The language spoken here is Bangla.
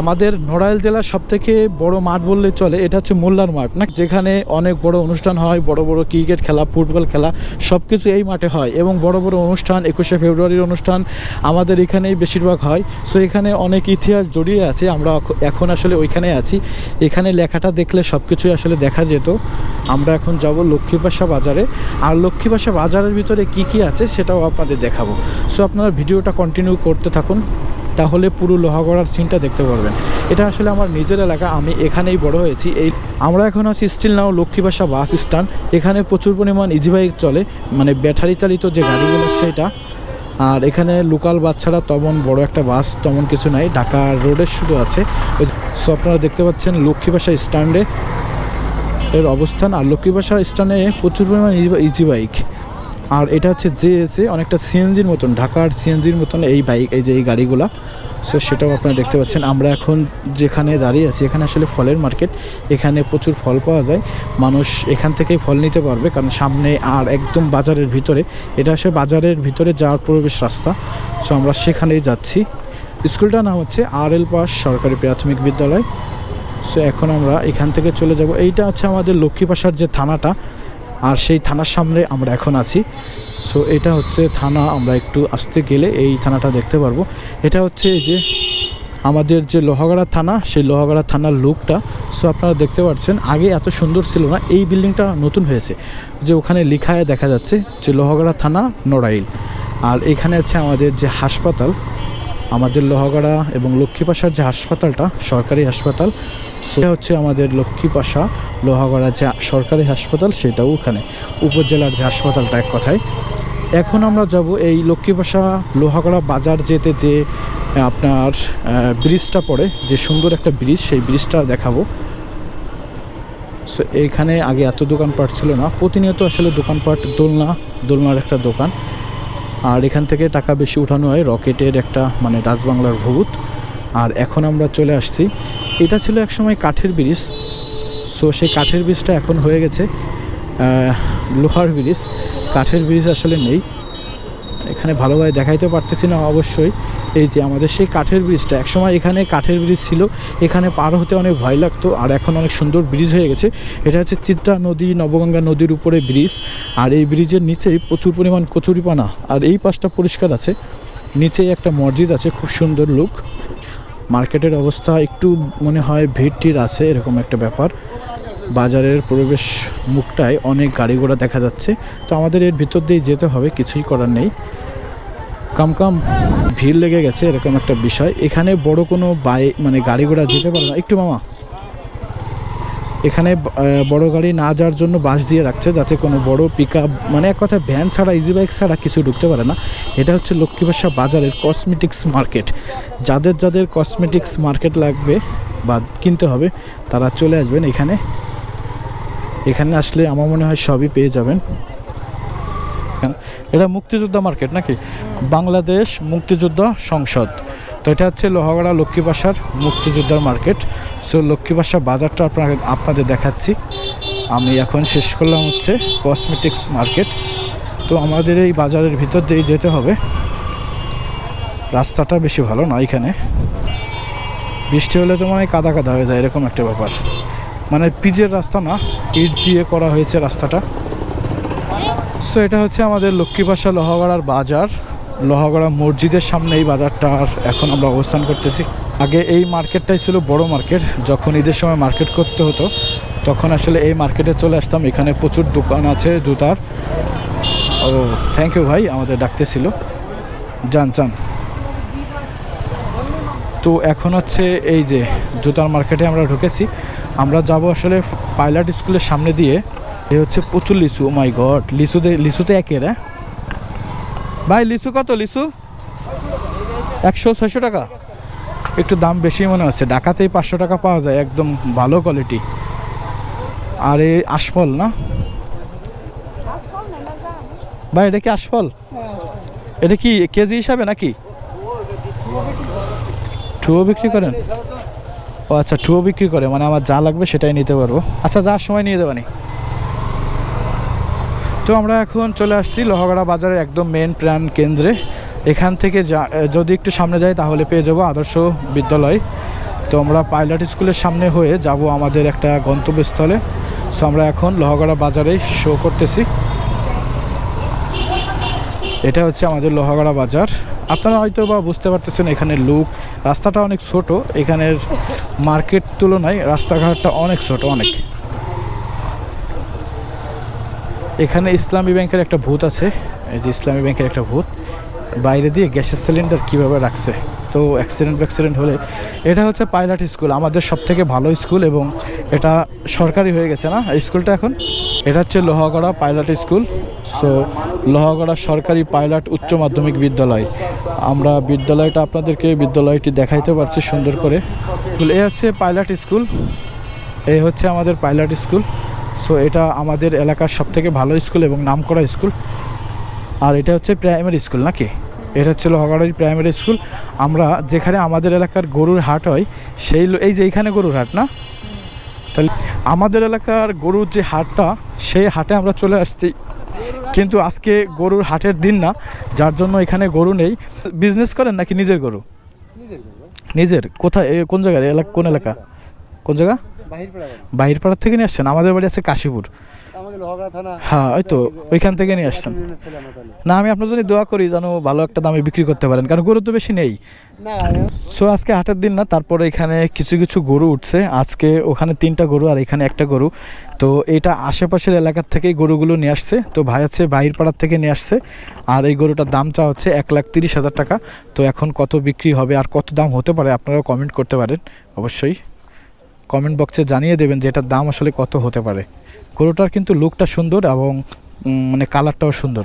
আমাদের নড়াইল জেলার সব থেকে বড় মাঠ বললে চলে, এটা হচ্ছে মোল্লার মাঠ, না? যেখানে অনেক বড় অনুষ্ঠান হয়, বড় বড় ক্রিকেট খেলা, ফুটবল খেলা সব কিছু এই মাঠে হয় এবং বড় বড় অনুষ্ঠান, একুশে ফেব্রুয়ারির অনুষ্ঠান আমাদের এখানেই বেশিরভাগ হয়। সো এখানে অনেক ইতিহাস জড়িয়ে আছে, আমরা এখন আসলে ওইখানে আছি। এখানে লেখাটা দেখলে সব কিছুই আসলে দেখা যেত। আমরা এখন যাব লক্ষ্মীপাশা বাজারে। আর লক্ষ্মীপাশা বাজারের ভিতরে কি কি আছে সেটাও আপনাদের দেখাবো। সো আপনারা ভিডিওটা কন্টিনিউ করতে থাকুন। তাহলে পুরো লোহাগড়ার সিনটা দেখতে পারবেন। এটা আসলে আমার নিজের এলাকা, আমি এখানেই বড় হয়েছি। এই আমরা এখন আছি স্টিল নাও লক্ষ্মীবাসা বাস স্ট্যান্ড এখানে প্রচুর পরিমাণ ইজি বাইক চলে মানে ব্যাটারি চালিত যে গাড়িগুলো সেটা। আর এখানে লোকাল বাচ্চারা তেমন বড় একটা বাস তেমন কিছু নাই, ঢাকা রোডের শুধু আছে। সো আপনারা দেখতে পাচ্ছেন লক্ষ্মীবাসা স্ট্যান্ডে এর অবস্থান। আর লক্ষ্মীবাসা স্ট্যান্ডে প্রচুর পরিমাণ ইজি বাইক আর এটা হচ্ছে যে এসে অনেকটা সিএনজির মতন, ঢাকার সিএনজির মতন এই বাইক, এই যে এই গাড়িগুলা। সো সেটাও আপনারা দেখতে পাচ্ছেন। আমরা এখন যেখানে দাঁড়িয়ে আছি, এখানে আসলে ফলের মার্কেট। এখানে প্রচুর ফল পাওয়া যায়। মানুষ এখান থেকেই ফল নিতে পারবে, কারণ সামনে আর একদম বাজারের ভিতরে, এটা আসলে বাজারের ভিতরে যাওয়ার প্রবেশ রাস্তা। সো আমরা সেখানেই যাচ্ছি। স্কুলটার নাম হচ্ছে আর এল পাস সরকারি প্রাথমিক বিদ্যালয়। সো এখন আমরা এখান থেকে চলে যাব। এইটা হচ্ছে আমাদের লক্ষ্মীপাশার যে থানাটা আর সেই থানার সামনে আমরা এখন আছি। সো এটা হচ্ছে থানা, আমরা একটু আসতে গেলে এই থানাটা দেখতে পারব। এটা হচ্ছে যে আমাদের যে লোহাগড়া থানা, সেই লোহাগড়া থানার লুকটা সো আপনারা দেখতে পাচ্ছেন, আগে এত সুন্দর ছিল না, এই বিল্ডিংটা নতুন হয়েছে। যে ওখানে লিখায় দেখা যাচ্ছে যে লোহাগড়া থানা নড়াইল। আর এখানে আছে আমাদের যে হাসপাতাল আমাদের লোহাগড়া এবং লক্ষ্মীপাশার যে হাসপাতালটা, সরকারি হাসপাতাল, সেটা হচ্ছে আমাদের লক্ষ্মীপাশা লোহাগড়া যে সরকারি হাসপাতাল, সেটাও ওখানে, উপজেলার যে হাসপাতালটা এক কথায়। এখন আমরা যাব এই লক্ষ্মীপাশা লোহাগড়া বাজার যেতে যে আপনার ব্রিজটা পড়ে, যে সুন্দর একটা ব্রিজ, সেই ব্রিজটা দেখাবো। সো এইখানে আগে এত দোকানপাট ছিল না, প্রতিনিয়ত আসলে দোকানপাট দোলনা, দোলনার একটা দোকান। আর এখান থেকে টাকা বেশি উঠানো হয় রকেটের একটা মানে রাজবাংলার ভূত। আর এখন আমরা চলে আসছি। এটা ছিল একসময় কাঠের ব্রিজ। সো সেই কাঠের ব্রিজটা এখন হয়ে গেছে লোহার ব্রিজ। কাঠের ব্রিজ আসলে নেই। এখানে ভালোভাবে দেখাইতে পারতেছি না অবশ্যই। এই যে আমাদের সেই কাঠের ব্রিজটা, একসময় এখানে কাঠের ব্রিজ ছিল, এখানে পার হতে অনেক ভয় লাগতো, আর এখন অনেক সুন্দর ব্রিজ হয়ে গেছে। এটা হচ্ছে চিত্রা নদী, নবগঙ্গা নদীর উপরে ব্রিজ, আর এই ব্রিজের নিচেই প্রচুর পরিমাণ কচুরিপানা, আর এই পাশটা পরিষ্কার আছে। নিচেই একটা মসজিদ আছে, খুব সুন্দর লুক মার্কেটের অবস্থা একটু মনে হয় ভিড় আছে, এরকম একটা ব্যাপার। বাজারের প্রবেশ মুখটায় অনেক গাড়ি ঘোড়া দেখা যাচ্ছে। তো আমাদের এর ভিতর দিয়ে যেতে হবে, কিছুই করার নেই। কাম কাম, ভিড় লেগে গেছে, এরকম একটা বিষয়। এখানে বড় কোনো বাই মানে গাড়ি ঘোড়া যেতে পারে না। একটু মামা। এখানে বড় গাড়ি না যাওয়ার জন্য বাস দিয়ে রাখছে, যাতে কোনো বড় পিক মানে এক কথা ভ্যান ছাড়া ইজি বাইক ছাড়া কিছু ঢুকতে পারে না। এটা হচ্ছে লক্ষ্মীবাসা বাজারের কসমেটিক্স মার্কেট যাদের যাদের কসমেটিক্স মার্কেট লাগবে বা কিনতে হবে, তারা চলে আসবেন এখানে। এখানে আসলে আমার মনে হয় সবই পেয়ে যাবেন। এটা মুক্তিযোদ্ধা মার্কেট নাকি? বাংলাদেশ মুক্তিযোদ্ধা সংসদ। তো এটা হচ্ছে লোহাগড়া লক্ষ্মীবাসার মুক্তিযোদ্ধার মার্কেট। সো লক্ষ্মীবাসা বাজারটা আপনাকে, আপনাদের দেখাচ্ছি। আমি এখন শেষ করলাম হচ্ছে কসমেটিক্স মার্কেট তো আমাদের এই বাজারের ভিতর দিয়ে যেতে হবে। রাস্তাটা বেশি ভালো না এখানে। বৃষ্টি হলে তো মানে কাদা কাদা হয়ে যায়, এরকম একটা ব্যাপার। মানে পিচের রাস্তা না, ইট দিয়ে করা হয়েছে রাস্তাটা। সো এটা হচ্ছে আমাদের লক্ষ্মীপাশা লোহাগড়ার বাজার। লোহাগড়া মসজিদের সামনে এই বাজারটার এখন আমরা অবস্থান করতেছি। আগে এই মার্কেটটাই ছিল বড় মার্কেট। যখন ঈদের সময় মার্কেট করতে হতো, তখন আসলে এই মার্কেটে চলে আসতাম। এখানে প্রচুর দোকান আছে জুতার। ও থ্যাংক ইউ ভাই, আমাদের ডাকতেছিল। যান চান তো এখন হচ্ছে এই যে জুতার মার্কেটে আমরা ঢুকেছি। আমরা যাব আসলে পাইলট স্কুলের সামনে দিয়ে। এ হচ্ছে প্রচুর লিচু মাই গড লিচুতে লিচুতে একের হ্যাঁ? ভাই, লিচু কত, লিচু? একশো ছয়শো টাকা। একটু দাম বেশি মনে হচ্ছে। ঢাকাতেই পাঁচশো টাকা পাওয়া যায়, একদম ভালো কোয়ালিটি আর এই আশফল, না? ভাই, এটা কি আশফল? এটা কি কেজি হিসাবে নাকি? ঠুয়ো বিক্রি করেন? ও আচ্ছা ঠুয়ো বিক্রি করে মানে আমার যা লাগবে সেটাই নিতে পারব। আচ্ছা যার সময় নিয়ে দেবানি তো আমরা এখন চলে আসছি লোহাগড়া বাজারের একদম মেন প্রাণ কেন্দ্রে। এখান থেকে যা যদি একটু সামনে যাই তাহলে পেয়ে যাব আদর্শ বিদ্যালয়। তো আমরা পাইলট স্কুলের সামনে হয়ে যাব আমাদের একটা গন্তব্যস্থলে। সো আমরা এখন লোহাগড়া বাজারে শো করতেছি। এটা হচ্ছে আমাদের লোহাগড়া বাজার। আপনারা হয়তো বা বুঝতে পারতেছেন এখানে লুক। রাস্তাটা অনেক ছোট, এখানের মার্কেট তুলনায় রাস্তাঘাটটা অনেক ছোট, অনেক। এখানে ইসলামী ব্যাংকের একটা ভূত আছে, এই যে ইসলামী ব্যাংকের একটা ভূত। বাইরে দিয়ে গ্যাসের সিলিন্ডার কীভাবে রাখছে? তো অ্যাক্সিডেন্ট অ্যাক্সিডেন্ট হলে এটা হচ্ছে পাইলট স্কুল, আমাদের সব থেকে ভালো স্কুল এবং এটা সরকারি হয়ে গেছে না? এই স্কুলটা এখন? এটা হচ্ছে Lohagara pilot school. So Lohagara সরকারি পাইলট উচ্চ মাধ্যমিক বিদ্যালয়। আমরা বিদ্যালয়টা আপনাদেরকে বিদ্যালয়টি দেখাইতে পারছি সুন্দর করে। এ হচ্ছে পাইলট স্কুল। এই হচ্ছে আমাদের পাইলট স্কুল। সো এটা আমাদের এলাকার সব থেকে ভালো স্কুল এবং নামকরা স্কুল। আর এটা হচ্ছে প্রাইমারি স্কুল নাকি? এটা হচ্ছে লোহাগড়ারি প্রাইমারি স্কুল আমরা যেখানে আমাদের এলাকার গরুর হাট হয় সেই এই যে এইখানে গরুর হাট না? তাহলে আমাদের এলাকার গরুর যে হাটটা সেই হাটে আমরা চলে আসছি। কিন্তু আজকে গরুর হাটের দিন না যার জন্য এখানে গরু নেই। বিজনেস করেন নাকি নিজের গরু? নিজের কোথায়? কোন জায়গায়? এলাকা কোন এলাকা? কোন জায়গা? বাহির পাড়া বাড়ি। বাহির পাড়ার থেকে নিয়ে আসছেন? আমাদের বাড়ি আছে কাশীপুর। হ্যাঁ ওই তো ওইখান থেকে নিয়ে আসছেন। না আমি আপনার জন্য দোয়া করি যেন ভালো একটা দামে বিক্রি করতে পারেন কারণ গরু তো বেশি নেই। সো আজকে হাটের দিন না তারপরে এখানে কিছু কিছু গরু উঠছে। আজকে ওখানে তিনটা গরু আর এখানে একটা গরু। তো এটা আশেপাশের এলাকার থেকেই গরুগুলো নিয়ে আসছে। তো ভাই হচ্ছে বাহির পাড়ার থেকে নিয়ে আসছে। আর এই গরুটার দাম চা হচ্ছে এক লাখ তিরিশ হাজার টাকা। তো এখন কত বিক্রি হবে আর কত দাম হতে পারে আপনারাও কমেন্ট করতে পারেন। অবশ্যই। কমেন্ট বক্সে জানিয়ে দেবেন যে এটার দাম আসলে কত হতে পারে। গরুটার কিন্তু লুকটা সুন্দর এবং মানে কালারটাও সুন্দর।